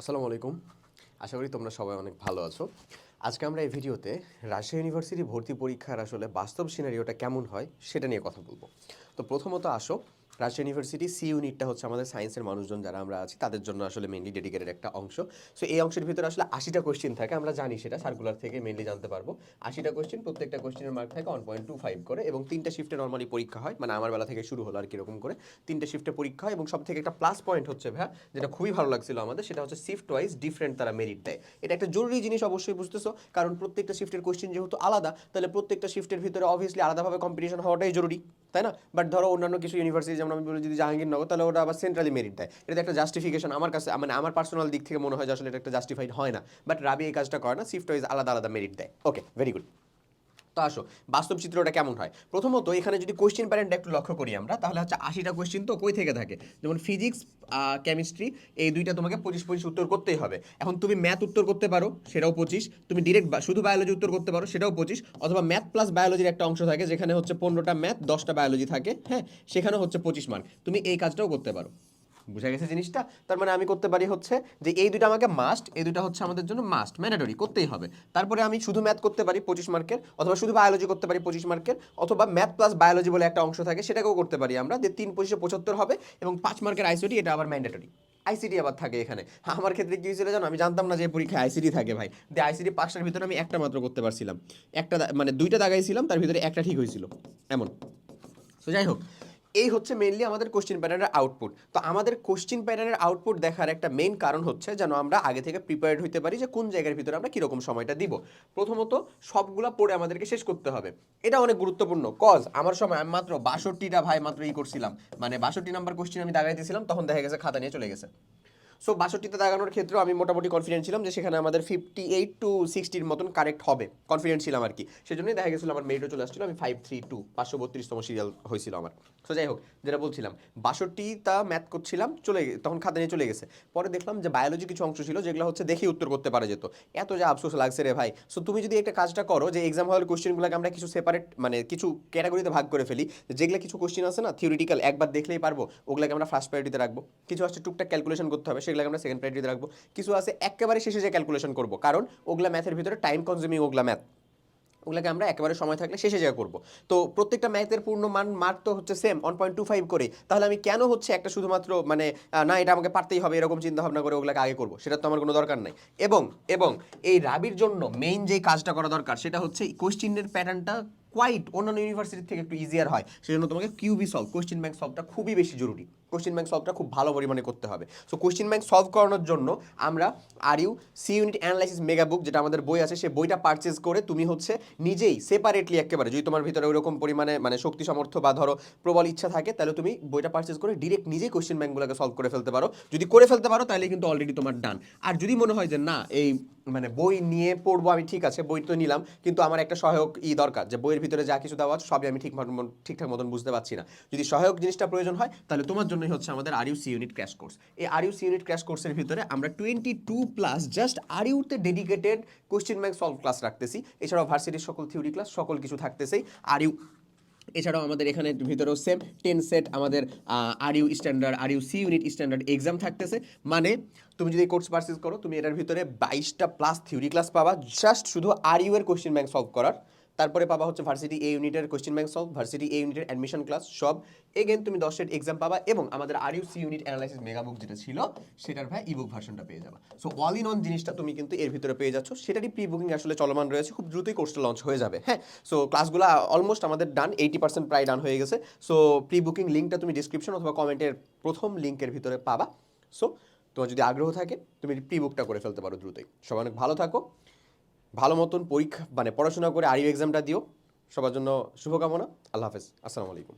আসসালামু আলাইকুম। আশা করি তোমরা সবাই অনেক ভালো আছো। আজকে আমরা এই ভিডিওতে রাজশাহী ইউনিভার্সিটি ভর্তি পরীক্ষার আসলে বাস্তব সিনারিওটা কেমন হয় সেটা নিয়ে কথা বলব। তো প্রথমত আসো, রাজশাহী ইউনিভার্সিটি সি ইউনিটটা হচ্ছে আমাদের সায়েন্সের মানুষজন যারা আমরা আছি, তাদের জন্য আসলে মেনলি ডেডিকেটেড একটা অংশ। সো এই অংশের ভিতরে আসলে আশিটা কোয়েশ্চেন থাকে, আমরা জানি সেটা সার্কুলার থেকে মেনলি জানতে পারব। আশিটা কোয়েশ্চেন প্রত্যেকটা কোয়েশ্চেনের মার্ক থাকে ওয়ান পয়েন্ট টু ফাইভ করে এবং তিনটা শিফটে নর্মালি পরীক্ষা হয় মানে আমার বেলা থেকে শুরু হলো আর কীরকম করে। তিনটে শিফটে পরীক্ষা হয় এবং সব থেকে একটা প্লাস পয়েন্ট হচ্ছে ভাইয়া, যেটা খুবই ভালো লাগছিল আমাদের, সেটা হচ্ছে শিফট ওয়াইজ ডিফারেন্ট তারা মেরিট দেয়। এটা একটা জরুরি জিনিস অবশ্যই, বুঝতেছো? কারণ প্রত্যেকটা শিফটের কোয়েশ্চেন যেহেতু আলাদা, তাহলে প্রত্যেকটা শিফটের ভিতরে অবভিয়াসলি আলাদাভাবে কম্পিটিশন হওয়াটাই জরুরি, তাই না? বাট ধরো অন্যান্য কিছু ইউনিভার্সিটি যেমন আমি বলি যদি জাহাঙ্গীরনগর, তাহলে ওটা আবার সেন্ট্রালি মেরিট দেয়। এটা একটা জাস্টিফিকেশন আমার কাছে মানে আমার পার্সোনাল দিক থেকে মনে হয় যে আসলে এটা একটা জাস্টিফাইড হয় না। বাট রাবি এই কাজটা করে না শিফট ওয়াইজ আলাদা আলাদা মেরিট দেয়। ওকে ভেরি গুড তো আসো, বাস্তব চিত্রটা কেমন হয়? প্রথমত এখানে যদি কোয়েশ্চেন প্যারেন্ট একটু লক্ষ্য করি আমরা, তাহলে হচ্ছে আশিটা কোয়েশ্চেন তো কই থেকে থাকে? যেমন ফিজিক্স কেমিস্ট্রি এই দুইটা তোমাকে পঁচিশ পঁচিশ উত্তর করতেই হবে। এখন তুমি ম্যাথ উত্তর করতে পারো, সেটাও পঁচিশ। তুমি ডিরেক্ট শুধু বায়োলজি উত্তর করতে পারো, সেটাও পঁচিশ। অথবা ম্যাথ প্লাস বায়োলজির একটা অংশ থাকে, যেখানে হচ্ছে পনেরোটা ম্যাথ দশটা বায়োলজি থাকে হ্যাঁ? সেখানে হচ্ছে পঁচিশ মার্ক তুমি এই কাজটাও করতে পারো। বুঝা গেছে জিনিসটা? তার মানে আমি করতে পারি হচ্ছে যে এই দুটো আমাকে মাস্ট এই দুটো হচ্ছে আমাদের জন্য মাস্ট ম্যান্ডেটরি করতেই হবে। তারপরে আমি শুধু ম্যাথ করতে পারি পঁচিশ মার্কের, অথবা শুধু বায়োলজি করতে পারি পঁচিশ মার্কের, অথবা ম্যাথ প্লাস বায়োলজি বলে একটা অংশ থাকে, সেটাকেও করতে পারি আমরা, যে তিন পঁচিশে পঁচাত্তর হবে এবং পাঁচ মার্কের আইসিটি এটা আবার ম্যান্ডেটরি আইসিডি আবার থাকে এখানে। আমার ক্ষেত্রে কি হয়েছিল জানো? আমি জানতাম না যে পরীক্ষায় আইসিডি থাকে ভাই। যে আইসিডি পাঁচটার ভিতরে আমি একটা মাত্র করতে পারছিলাম। একটা মানে দুইটা দাগাইছিলাম, তার ভিতরে একটা ঠিক হয়েছিল। এমন। তো যাই হোক। এই হচ্ছে মেনলি আমাদের কোশ্চিন প্যাটার্নের আউটপুট তো আমাদের কোশ্চিন প্যাটার্নের আউটপুট দেখার একটা মেন কারণ হচ্ছে যেন আমরা আগে থেকে প্রিপেয়ার্ড হতে পারি যে কোন জায়গার ভিতরে আমরা কীরকম সময়টা দিব। প্রথমত, সবগুলা পড়ে আমাদেরকে শেষ করতে হবে। এটা অনেক গুরুত্বপূর্ণ। কজ আমার সময়, আমি মাত্র বাষট্টিটা ভাই মাত্র ই করছিলাম। মানে বাষট্টি নাম্বার কোশ্চিন আমি দাগাই দিয়েছিলাম তখন দেখা গেছে খাতা নিয়ে চলে গেছে। সো বাষট্টিতে দাগানোর ক্ষেত্রেও আমি মোটামুটি কনফিডেন্ট ছিলাম যে সেখানে আমাদের ফিফটি এইট টু সিক্সটির মতন কারেক্ট হবে। কনফিডেন্ট ছিলাম আর কি। সেজন্যই দেখা গেছিল আমার মেরিটও চলে আসছিল, আমি ফাইভ থ্রি টু পাঁচশো বত্রিশতম সিরিয়াল হয়েছিল আমার। সো যাই হোক, যেটা বলছিলাম, বাষট্টিটা ম্যাথ করছিলাম, চলে তখন খাতা নিয়ে চলে গেছে। পরে দেখলাম যে বায়োলজি কিছু অংশ ছিল যেগুলো হচ্ছে দেখেই উত্তর করতে পারা যেত। এত যে আফসোস লাগছে রে ভাই। সো তুমি যদি একটা কাজটা করো যে এক্সাম হলের কোশ্চেনগুলোকে আমরা কিছু সেপারেট মানে কিছু ক্যাটাগরিতে ভাগ করে ফেলি যেগুলো কিছু কোশ্চেন আছে না থিওরিটিক্যাল একবার দেখলেই পারব, ওগুলোকে আমরা ফার্স্ট প্রায়োরিটিতে রাখব। কিছু আছে টুকটাক ক্যালকুলেশন করতে হবে। সেগুলোকে আমরা সেকেন্ড প্রায়োরিটিতে রাখব। কিছু আছে, একেবারে শেষে যে ক্যালকুলেশন করব। কারণ ওগুলা ম্যাথের ভিতরে টাইম কনজিউমিং ওগুলা ম্যাথ ওগুলোকে আমরা একেবারে সময় থাকলে শেষে জায়গা করব। তো প্রত্যেকটা ম্যাথের পূর্ণ মান মার্ক তো হচ্ছে same one point two five করে। তাহলে আমি কেন হচ্ছে একটা শুধুমাত্র মানে না, এটা আমাকে পারতেই হবে এরকম চিন্তা ভাবনা করে ওগুলোকে আগে করব? সেটা তো আমার কোনো দরকার নাই। এবং এবং এই রাবির জন্য মেইন যে কাজটা করা দরকার, সেটা হচ্ছে কোশ্চিনের প্যাটার্নটা কোয়াইট অন্যান্য ইউনিভার্সিটির থেকে একটু ইজিয়ার হয়। সেজন্য তোমাকে কিউবি সলভ কোশ্চেন ব্যাংক সলভটা খুবই বেশি জরুরি। কোশ্চেন ব্যাংক সলভটা খুব ভালো পরিমাণে করতে হবে। সো কোশ্চেন ব্যাংক সলভ করানোর জন্য আমরা R U C unit analysis mega book যেটা আমাদের বই আছে সেই বইটা পারচেজ করে তুমি হচ্ছে নিজেই সেপারেটলি একেবারে যদি তোমার ভিতরে ওইরকম পরিমাণে মানে শক্তি, সামর্থ্য বা ধরো প্রবল ইচ্ছা থাকে, তাহলে তুমি বইটা পারচেজ করে ডিরেক্ট নিজেই কোশ্চেন ব্যাংকগুলোকে সলভ করে ফেলতে পারো। যদি করে ফেলতে পারো, তাহলে কিন্তু অলরেডি তোমার ডান আর যদি মনে হয় যে না, এই মানে বই নিয়ে পড়ব আমি, ঠিক আছে, বই তো নিলাম, কিন্তু আমার একটা সহায়ক ই দরকার, যে বইয়ের ভিতরে যা কিছু দেওয়া আছে, সবই আমি ঠিক ঠিকঠাক মতন বুঝতে পারছি না। যদি সহায়ক জিনিসটা প্রয়োজন হয়, তাহলে তোমার জন্যই হচ্ছে আমাদের R U C unit crash course এই R U C unit crash কোর্সের ভিতরে আমরা twenty two plus just R ইউতে dedicated question bank solve class রাখতেছি। এছাড়াও ভার্সিটির সকল থিওরি ক্লাস সকল কিছু থাকতেছেই। আর ইউ এছাড়াও আমাদের এখানে ভিতরেও সেম টেন সেট আমাদের R U standard R U C unit standard exam থাকতেছে। মানে তুমি যদি কোর্স পারচেজ করো, তুমি এটার ভিতরে বাইশটা প্লাস থিওরি ক্লাস পাবা জাস্ট শুধু আর ইউ এর কোশ্চেন ব্যাংক সলভ করার। তারপরে পাবা হচ্ছে ভার্সিটি এ ইউনিটের question bank solve varsity A ইউনিটের অ্যাডমিশন ক্লাস সব। এগেন তুমি দশ সেট এক্সাম পাবা এবং আমাদের R U C unit analysis mega book যেটা ছিল, সেটার ভাই ইবুক ভার্সনটা পেয়ে যাবা। সো অল ইন অন জিনিসটা তুমি কিন্তু এর ভিতরে পেয়ে যাচ্ছ। সেটারই প্রি বুকিং আসলে চলমান রয়েছে। খুব দ্রুতই কোর্সটা লঞ্চ হয়ে যাবে। হ্যাঁ সো ক্লাসগুলো অলমোস্ট আমাদের ডান এইটি পার্সেন্ট প্রায় ডান হয়ে গেছে। সো প্রি বুকিং লিঙ্কটা তুমি ডিসক্রিপশন অথবা কমেন্টের প্রথম লিঙ্কের ভিতরে পাবা। সো তোমার যদি আগ্রহ থাকে, তুমি প্রি বুকটা করে ফেলতে পারো দ্রুতই। সবাই অনেক ভালো থাকো। ভালো মতন পরীক্ষা মানে পড়াশোনা করে আরিও এক্সামটা দিও। সবার জন্য শুভকামনা। আল্লাহ হাফেজ। আসসালামু আলাইকুম।